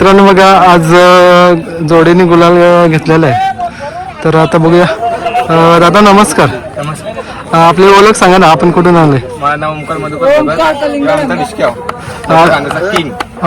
मित्रांनो बघा आज जोडीने गुलाल घेतलेला आहे. तर आता बघूया. दादा नमस्कार. आपली ओळख सांगा ना आपण कुठून आले?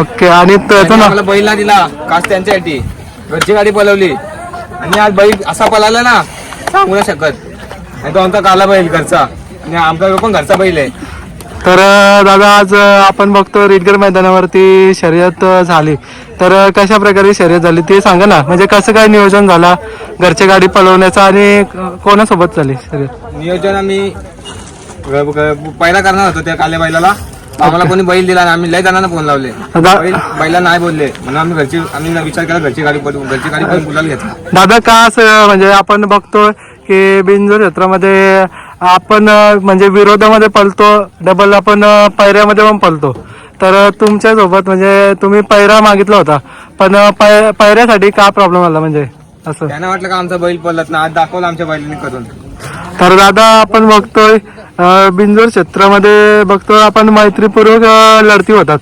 ओके आणि त्याचं ना बैल ना दिला. कास त्यांच्यासाठी. घरची गाडी पलवली. आणि आज बैल असा पळाला ना सांगू नाही शकत. आणि तो आमचा काला बैल घरचा. आणि आमचा पण घरचा बैल आहे. तर दादा आज आपण बघतो रेडगर मैदानावरती शर्यत झाली. तर कशा प्रकारे शर्यत झाली ते सांगा ना. म्हणजे कसं काय नियोजन झाला? घरची गाडी पळवण्याचं आणि कोणासोबत झाली शर्यत? नियोजन आम्ही पहिला करणार होतो त्या काल्या बैलाला. आम्हाला कोणी बैल दिला आम्ही लय जणांना फोन लावले. बैल बैला नाही बोलले. म्हणून आम्ही घरची आम्ही विचार केला घरची गाडी घरची गाडी गुलाल घेतला. दादा का असं म्हणजे आपण बघतो की बिंजोर क्षेत्रामध्ये आपण म्हणजे विरोधामध्ये पळतो डबल आपण अं, पैऱ्यामध्ये पण पळतो. तर तुमच्यासोबत म्हणजे तुम्ही पैरा मागितला होता. पण पैऱ्यासाठी का प्रॉब्लेम आला म्हणजे? असं. त्यांना वाटलं का आमचा बैल पडलात ना आज दाखवलं आमच्या बैलांनी करून. तर दादा आपण बघतोय बिंजोर क्षेत्रामध्ये बघतो आपण मैत्रीपूर्वक लढती होतात.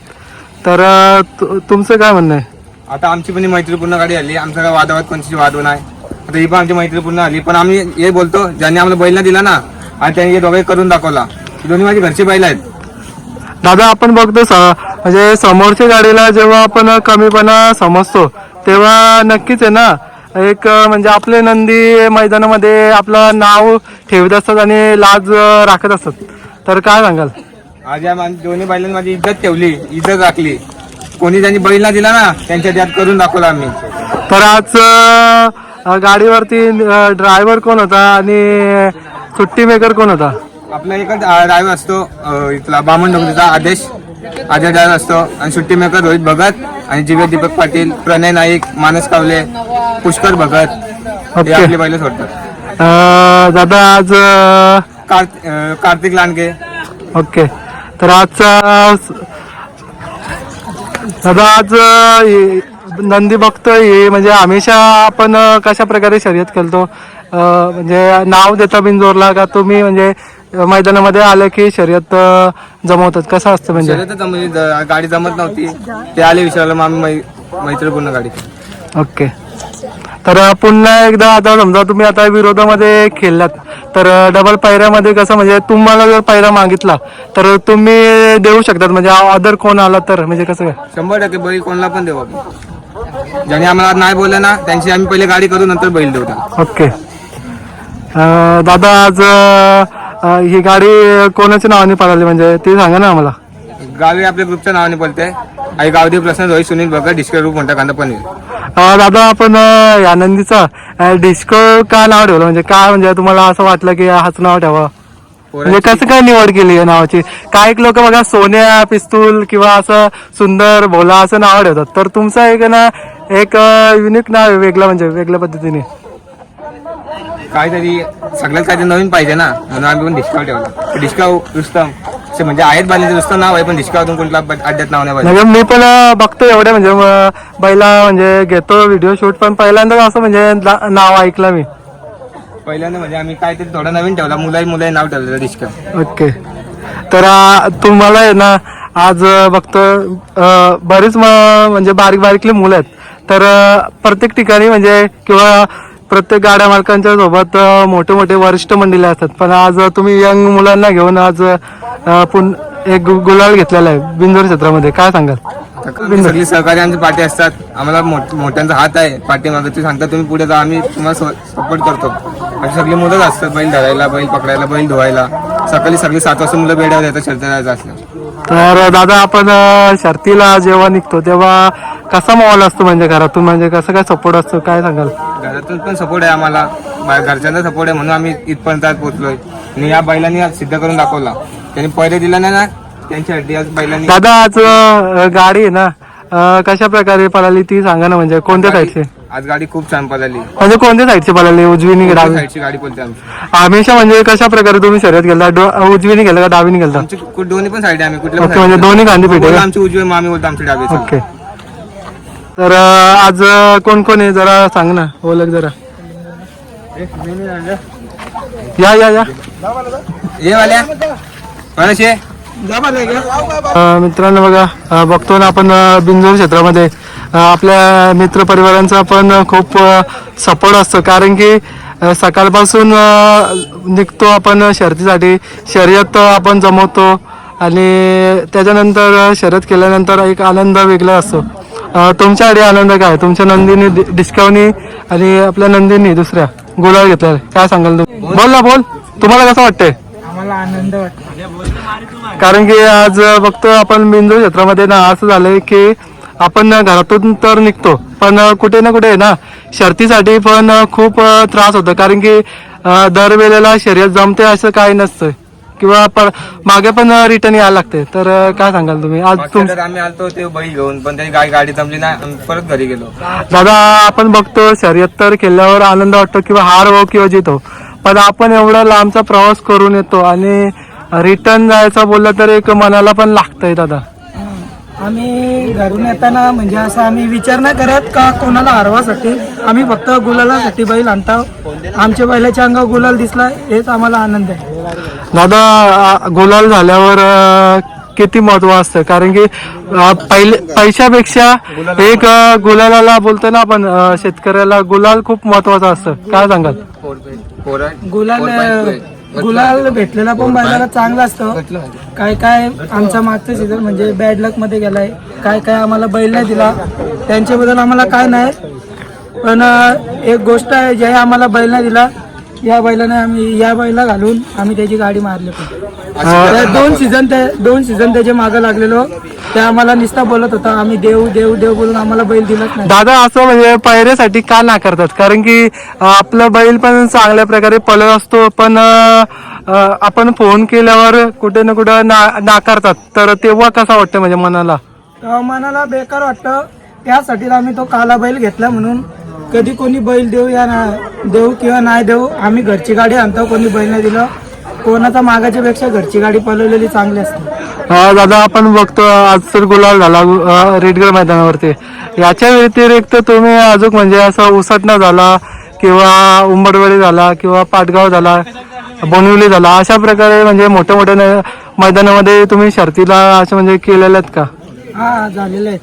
तर तुमचं काय म्हणणं आहे? आता आमची पण मैत्रीपूर्ण गाडी आली आमचा काय वादावाद कोणची वाद नाही. आता ही पण आमची मैत्रीपूर्ण आली पण आम्ही हे बोलतो ज्यांनी आम्हाला बैल दिला ना आणि त्यांनी हे दोघे करून दाखवला. दोन्ही माझी घरची बैल आहेत. दादा आपण बघतो स- म्हणजे समोरच्या गाडीला जेव्हा आपण कमीपणा समजतो तेव्हा नक्कीच आहे ना एक म्हणजे आपले नंदी मैदानामध्ये आपलं नाव ठेवत असतात आणि लाज राखत असतात. तर काय सांगाल? आज या दोन्ही बैलांनी माझी इज्जत ठेवली इज्जत राखली. कोणी त्यांनी बैल ना दिला ना त्यांच्या त्यात करून दाखवला आम्ही. तर आज गाडीवरती ड्रायव्हर कोण होता आणि सुट्टी मेकर कोण होता? आपला एकच ड्रायव्हर असतो इथला बामण डोंगरीचा आदेश. आदेश ड्रायव्हर असतो. आणि सुट्टी मेकर रोहित भगत आणि जीवे दीपक पाटील प्रणय नाईक मानस कावले पुष्कर भगत हे. आपले बैल सोडतात. दादा आज कार्तिक लांडगे. ओके. तर आजचा दादा आज नंदी बघतोय हे म्हणजे हमेशा आपण कशा प्रकारे शर्यत खेळतो? म्हणजे नाव देता बिनजोरला का तुम्ही? म्हणजे मैदानामध्ये आलं की शर्यत जमवतात. कसं असतं म्हणजे? शर्यतच गाडी जमत नव्हती. ते आले विचारलं मग आम्ही मै- मैत्रीपूर्ण गाडी ओके. तर पुन्हा एकदा आता समजा तुम्ही आता विरोधामध्ये खेळलात तर डबल पायऱ्यामध्ये कसं म्हणजे तुम्हाला जर पायरा मागितला तर तुम्ही देऊ शकतात म्हणजे अदर कोण आला तर म्हणजे कसं काय? शंभर टक्के बैल कोणाला पण देऊ आपण. ज्याने आम्हाला नाही बोललं ना त्यांची आम्ही पहिले गाडी करू नंतर बैल देऊ त्यांना. ओके. अं, दादा आज अं, ही गाडी कोणाच्या नावाने पळाली म्हणजे ते सांगा ना आम्हाला. गावी आपल्या ग्रुपच्या नावाने बोलते आई गावदेव प्रश्न रोहित सुनील भगत डिस्कर ग्रुप म्हणता कांदा पनीर दादा आपण अं, या नंदीचा डिस्को का नाव ठेवलं? म्हणजे काय म्हणजे तुम्हाला असं वाटलं की हाच नाव ठेवा? म्हणजे कसं काय निवड केली या नावाची? काही लोक बघा सोन्या पिस्तूल किंवा असं सुंदर भोला असं नाव ठेवतात. तर तुमचं एक ना एक युनिक नाव आहे वेगळं म्हणजे वेगळ्या पद्धतीने. काहीतरी सगळ्यात काहीतरी नवीन पाहिजे ना? म्हणून आम्ही पण डिस्काउंट ठेवला. डिस्काव रुस्तम असे म्हणजे आहेत बालीचं रुस्तम नाव आहे पण डिस्कावतून कुठला अड्ड्यात नाव नाही म्हणजे मी पण अं, बघतो एवढे म्हणजे अं, बैला म्हणजे घेतो व्हिडिओ शूट पण पहिल्यांदा असं म्हणजे ला- नाव ऐकलं मी. पहिल्यांदा म्हणजे आम्ही काहीतरी थोडा नवीन ठेवला मुलाही मुलाही नाव ठेवलं डिस्काव ओके. तर तुम्हाला आहे ना आज अं, बघतो अं, बरीच म- म्हणजे बारीक बारीकली मुलं आहेत. तर अं, प्रत्येक ठिकाणी म्हणजे किंवा प्रत्येक गाड्या मालकांच्या सोबत मोठे मोठे वरिष्ठ मंडळी असतात. पण आज तुम्ही यंग मुलांना घेऊन आज पुन एक गुलाल घेतलेला आहे बिंदोर क्षेत्रामध्ये. काय सांगाल? सगळी सहकारी आमचे पाठी असतात. आम्हाला मोठ- मोठ्यांचा हात आहे पाठीमागे ते सांगतात तुम्ही पुढे जा आम्ही तुम्हाला सपोर्ट करतो. अशी सगळी मुलंच असतात बैल धरायला बैल पकडायला बैल धुवायला. सकाळी सगळी सात वाजता मुलं बेड्यावर येतात शर्त जायचं असलं तर दादा आपण शर्तीला जेव्हा निघतो तेव्हा कसा माहोल असतो म्हणजे घरातून? म्हणजे कसं काय सपोर्ट असतो? काय सांगाल? घरातून पण सपोर्ट आहे आम्हाला. घरच्यांचा सपोर्ट आहे म्हणून आम्ही इथपर्यंत आज पोहोचलोय. आणि या बैलांनी आज सिद्ध करून दाखवला. त्यांनी पहिले दिला नाही ना त्यांच्यासाठी आज बैलांनी दादा आज अं, गाडी आहे ना अं, कशा प्रकारे पळाली ती सांगा ना म्हणजे कोणत्या साईडची? आज गाडी खूप छान पळाली. म्हणजे कोणत्या साईडची पळाली? उजवीने की डावी? साईडची गाडी बोलते आमची. हमेशा म्हणजे कशा प्रकारे तुम्ही शर्यत डो- उजवीने गेला का डावीने गेला आमची कु- दोन्ही पण साईड आहे आम्ही कुठल्या पण ओके म्हणजे side दोन्ही गांधी. पेटे आमची उजवी आम्ही बोलतो आमची डावी ओके. तर आज कोण कोण आहे? जरा सांग ना ओळख जरा. या या या. ये वाल्या. कोणाशी आहे? अ, मित्रांनो बघा अ, बघतो ना आपण अ, बिंजोर क्षेत्रामध्ये. अ, आपल्या मित्रपरिवारांचा पण खूप सपोर्ट असतो. कारण की अ, सकाळपासून अ, निघतो आपण शर्यतीसाठी शर्यत आपण जमवतो. आणि त्याच्यानंतर शर्यत केल्यानंतर एक आनंद वेगळा असतो. अ, तुमच्यासाठी आनंद काय? तुमच्या नंदीने डि- डिस्कवनी आणि आपल्या नंदीने दुसऱ्या गुलाल घेतला काय सांगाल तुम्ही बोल ना बोल. तुम्हाला कसं वाटतंय? आम्हाला आनंद वाटतो कारण की आज बघतो आपण बिंदू क्षेत्रामध्ये ना असं झालंय की आपण घरातून तर निघतो पण कुठे ना कुठे ना शर्तीसाठी पण खूप त्रास होतो. कारण की दरवेळेला शर्यत जमते असं काही नसतं. किंवा पर मागे पण रिटर्न यायला लागते. तर काय सांगाल तुम्ही? आज तुम आम्ही आलतो ते बैल घेऊन पण त्याची गाडी गाडी जमली नाही. आम्ही परत घरी गेलो. दादा आपण बघतो शर्यत तर केल्यावर आनंद वाटतो किंवा हार हो किंवा जीत हो पण आपण एवढा लांबचा प्रवास करून येतो आणि रिटर्न जायचं बोललं तर एक मनाला पण लागतंय दादा. आम्ही घरून येताना म्हणजे असं आम्ही विचार नाही करत का कोणाला हरवासाठी. आम्ही फक्त गुलालासाठी बैल आणतो. आमच्या बैलाच्या अंगावर गुलाल दिसला हेच आम्हाला आनंद आहे. दादा आ, गुलाल झाल्यावर अ, किती महत्त्व असतं? कारण की अ, पहिले पैशापेक्षा एक अ, गुलालाला बोलतो ना आपण अ, शेतकऱ्याला गुलाल खूप महत्वाचं असतं. काय सांगाल? गुलाल गुलाल भेटलेला पण बैलाला चांगला असतो. काय काय आमचा मागचा सीझन म्हणजे बॅड लकमध्ये गेलाय. काय काय आम्हाला बैल नाही दिला. त्यांच्याबद्दल आम्हाला काय नाही. पण अं, एक गोष्ट आहे जे आम्हाला बैल नाही दिला या बैलाने आम्ही या बैला घालून आम्ही त्याची गाडी मारली पण. त्या दोन सीझन ते दोन सीझन त्याच्यामागे लागलेलो. ते आम्हाला निस्ता बोलत होता आम्ही देऊ देऊ देऊ बोलून आम्हाला बैल दिलाच नाही. दादा असं म्हणजे पायऱ्यासाठी का नाकारतात कारण की आपलं बैल पण चांगल्या प्रकारे पळत असतो पण आपण फोन केल्यावर कुठे ना कुठे ना- नाकारतात. तर तेव्हा कसं वाटतं म्हणजे मनाला? मनाला बेकार वाटतं. त्यासाठी आम्ही तो काला बैल घेतला म्हणून कधी कोणी बैल देऊ या ना देऊ किंवा नाही देऊ आम्ही घरची गाडी आणतो कोणी बैल नाही दिलं कोणाचा मागाच्या पेक्षा घरची गाडी पळवलेली चांगली असते. अ, दादा आपण बघतो आज तर गुलाल झाला अ, रेडगर मैदानावरती. याच्या व्यतिरिक्त तुम्ही अजून म्हणजे असं उसटणा झाला किंवा उंबरवडी झाला किंवा पाटगाव झाला बोनिवली झाला अशा प्रकारे म्हणजे मोठ्या मोठ्या न- मैदानामध्ये तुम्ही शर्तीला असं म्हणजे केलेल्या आहेत का? हा झालेले आहेत.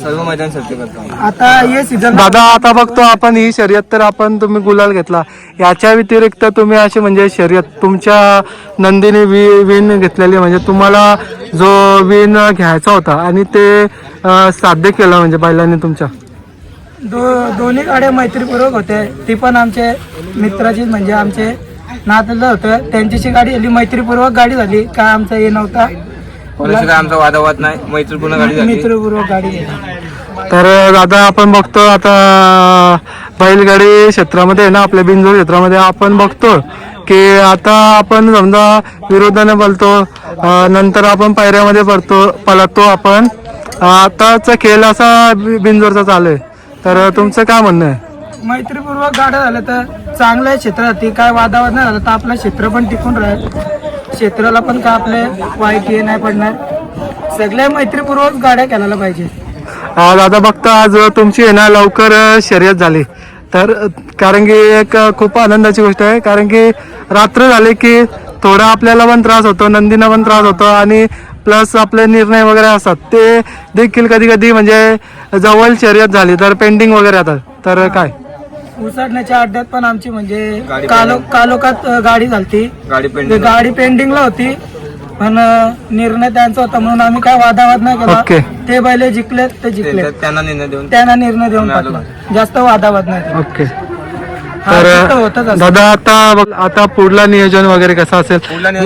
सर्व मैदान सत्य करतो. आता हे सीझन दादा आता बघतो आपण ही शर्यत तर आपण तुम्ही गुलाल घेतला. याच्या व्यतिरिक्त तुम्ही असे म्हणजे शर्यत तुमच्या नंदीने वि विन घेतलेली म्हणजे तुम्हाला जो विन घ्यायचा होता आणि ते अं, साध्य केलं म्हणजे बैलांनी तुमच्या. दो दोन्ही गाड्या मैत्रीपूर्वक होत्या. ती पण आमचे मित्राची म्हणजे आमचे नातलं होतं. त्यांच्याशी गाडी झाली मैत्रीपूर्वक गाडी झाली. काय आमचा हे नव्हता. कोणाशी काय आमचा वादावाद नाही? मैत्रीपूर्ण गाडी झाली. मित्रपूर्वक गाडी झाली तर दादा आपण बघतो आता बैलगाडी क्षेत्रामध्ये आहे ना आपल्या बिंजोर क्षेत्रामध्ये आपण बघतो की आता आपण समजा विरोधाने बोलतो नंतर आपण पायऱ्यामध्ये पडतो पळतो आपण. आताचा खेळ असा बि- बिंजोरचा चालू आहे. तर तुमचं काय म्हणणं आहे? मैत्रीपूर्वक गाड्या झाल्या तर चांगल्या क्षेत्रात काय वादावाद नाही झाला तर आपलं क्षेत्र पण टिकून राहील. क्षेत्राला पण का आपले वाईट हे नाही पडणार? सगळ्या मैत्रीपूर्वक गाड्या खेळायला पाहिजे. अं, दादा बघता आज तुमची आहे ना लवकर अं, शर्यत झाली. तर अं, कारण की एक अं, खूप आनंदाची गोष्ट आहे. कारण की रात्र झाले की थोडा आपल्याला पण त्रास होतो नंदीना पण त्रास होतो आणि प्लस आपले निर्णय वगैरे असतात. ते देखील कधी कधी म्हणजे जवळ शर्यत झाली. तर पेंडिंग वगैरे येतात तर काय? उसाडण्याच्या अड्ड्यात पण आमची म्हणजे कालो कालोखात गाडी झालती. गाडी पेंडिंग गाडी पेंडिंगला होती पण निर्णय त्यांचा होता. म्हणून आम्ही काय वादावाद नाही ओके. केला ते बैले जिंकले ते जिंकले त्यांना निर्णय देऊन त्यांना निर्णय देऊन टाकला. जास्त वादावाद नाही. ओके. हा, तर. दादा आता बघ- आता पुढला नियोजन वगैरे कसं असेल?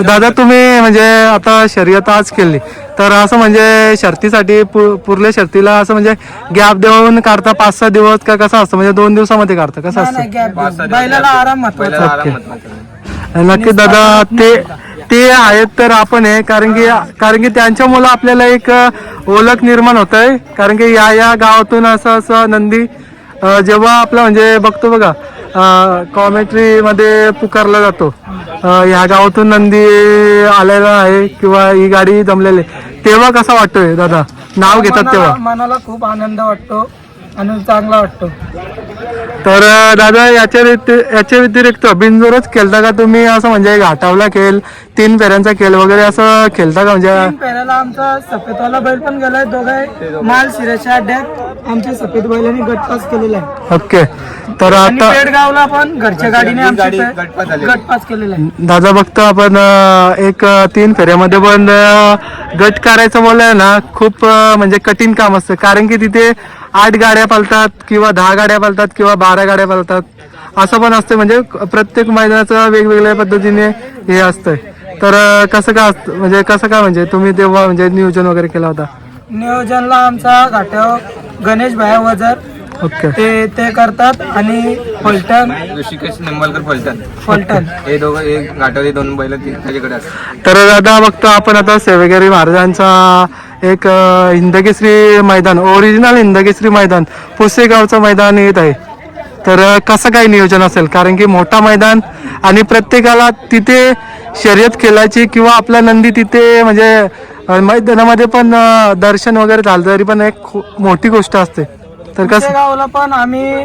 दादा तुम्ही म्हणजे आता शर्यत आज केली. तर असं म्हणजे शर्तीसाठी पुरल्या शर्तीला असं म्हणजे गॅप देऊन काढता पाच सहा दिवस का कसं असतं? म्हणजे दोन दिवसामध्ये काढता कसं असतं? बैलाला आराम नक्की दादा ते ते आहेत तर आपण आहे कारण की कारण की त्यांच्यामुळे आपल्याला एक ओळख निर्माण होत आहे कारण की या या गावातून असं असं नंदी जेव्हा आपलं म्हणजे बघतो बघा कॉमेंट्री मध्ये पुकारला जातो. ह्या गावातून नंदी आलेला आहे किंवा ही गाडी जमलेली आहे. तेव्हा कसा वाटतोय दादा? नाव घेतात तेव्हा. मनाला खूप आनंद वाटतो. आणि चांगला वाटतो. तर दादा याच्या याच्या व्यतिरिक्त बिनजोरच खेळता का तुम्ही? असं म्हणजे घाटावला खेळ तीन फेऱ्यांचा खेळ वगैरे असं खेळता का म्हणजे? तीन पेऱ्याला आमचा सफेदवाला बैल पण गेलाय. दोघे माल शिराच्या अड्ड्यात आमच्या सफेद बैलांनी गटपास केलेला आहे. ओके. तर आता पेडगावला पण घरच्या गाडीने गटपास केलेला आहे. दादा बघतो आपण एक तीन फेऱ्यामध्ये पण गट करायचं बोललंय ना खूप म्हणजे कठीण काम असतं. कारण की तिथे आठ गाड्या पालतात किंवा दहा गाड्या पालतात किंवा बारा गाड्या पालतात. असं पण असतं म्हणजे प्रत्येक मैदानाचं वेगवेगळ्या पद्धतीने हे असतंय. तर कसं का असतं? म्हणजे कसं का म्हणजे तुम्ही तेव्हा म्हणजे नियोजन वगैरे केला होता? नियोजनला आमचा घाट्यावर गणेश भाया वजर ओके. ते ते करतात आणि फलटण ऋषिकेश निंबालकर फलटण. फलटण. हे दोघं एक गाठावरी दोन बैल ती- त्याच्याकडे असतात. तर दादा बघतो आपण आता सेवेगिरी महाराजांचा एक अं, हिंदकेसरी मैदान ओरिजिनल हिंदकेसरी मैदान पुसेगावचं मैदान येत आहे. तर अं, कसं काय नियोजन असेल? कारण की मोठा मैदान आणि प्रत्येकाला तिथे शर्यत खेळायची किंवा आपला नंदी तिथे म्हणजे अं, मैदानामध्ये पण अं, दर्शन वगैरे झालं तरी पण एक खू- मोठी गोष्ट असते. तर कसं गावाला पण आम्ही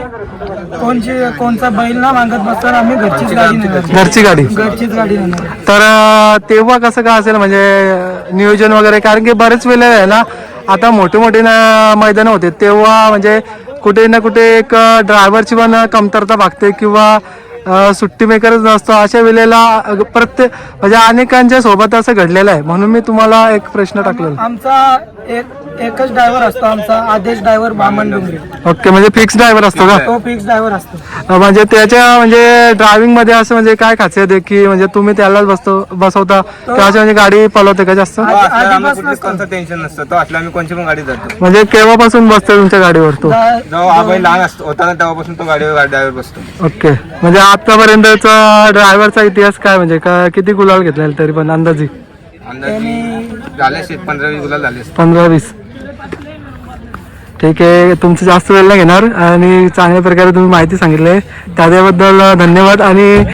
कोणची कोणचा बैल ना मागत बसताना आम्ही घरचीच गाडी नेणार. घरची गाडी. घरचीच गाडी नेणार. तर अं, तेव्हा कसं काय असेल म्हणजे अं, नियोजन वगैरे कारण की बरेच वेळेला आहे ना आता मोठे मोठे मैदान होते तेव्हा म्हणजे कुठे ना कुठे एक ड्रायव्हरची पण कमतरता भागते किंवा अं, सुट्टी मेकरच नसतो अशा वेळेला अं, प्रत्येक म्हणजे अनेकांच्या सोबत असं घडलेलं आहे. म्हणून मी तुम्हाला एक प्रश्न टाकलेला. आमचा एक एकच ड्रायव्हर असतो आमचा आदेश ड्रायव्हर बामण डोंगरे. ओके म्हणजे फिक्स ड्रायव्हर असतो का? तो फिक्स ड्रायव्हर असतो. अं, म्हणजे त्याच्या म्हणजे ड्रायव्हिंगमध्ये असं म्हणजे काय खासियत आहे की म्हणजे तुम्ही त्यालाच बसतो बसवता? असं म्हणजे गाडी पलवते का जास्त? तो असल्यावर आम्हाला आधीपासून कुठलीच कोणतं टेन्शन नसतं. तो असला आम्ही कोणची पण गाडी जातो. म्हणजे केव्हापासून बसतो तुमच्या गाडीवर तो? दा- जेव्हा लहान असतो होता ना तेव्हापासून तो गाडीवर ड्रायव्हर बसतो. ओके. म्हणजे आतापर्यंतचा ड्रायव्हरचा इतिहास काय म्हणजे? का किती गुलाल घेतलेला तरी पण अंदाजी? अंदाजे झाले पंधरा वीस गुलाल झाले. पंधरा वीस. ठीक आहे तुमचं जास्त वेळ नाही घेणार आणि चांगल्या प्रकारे तुम्ही माहिती सांगितली. त्याच्याबद्दल धन्यवाद आणि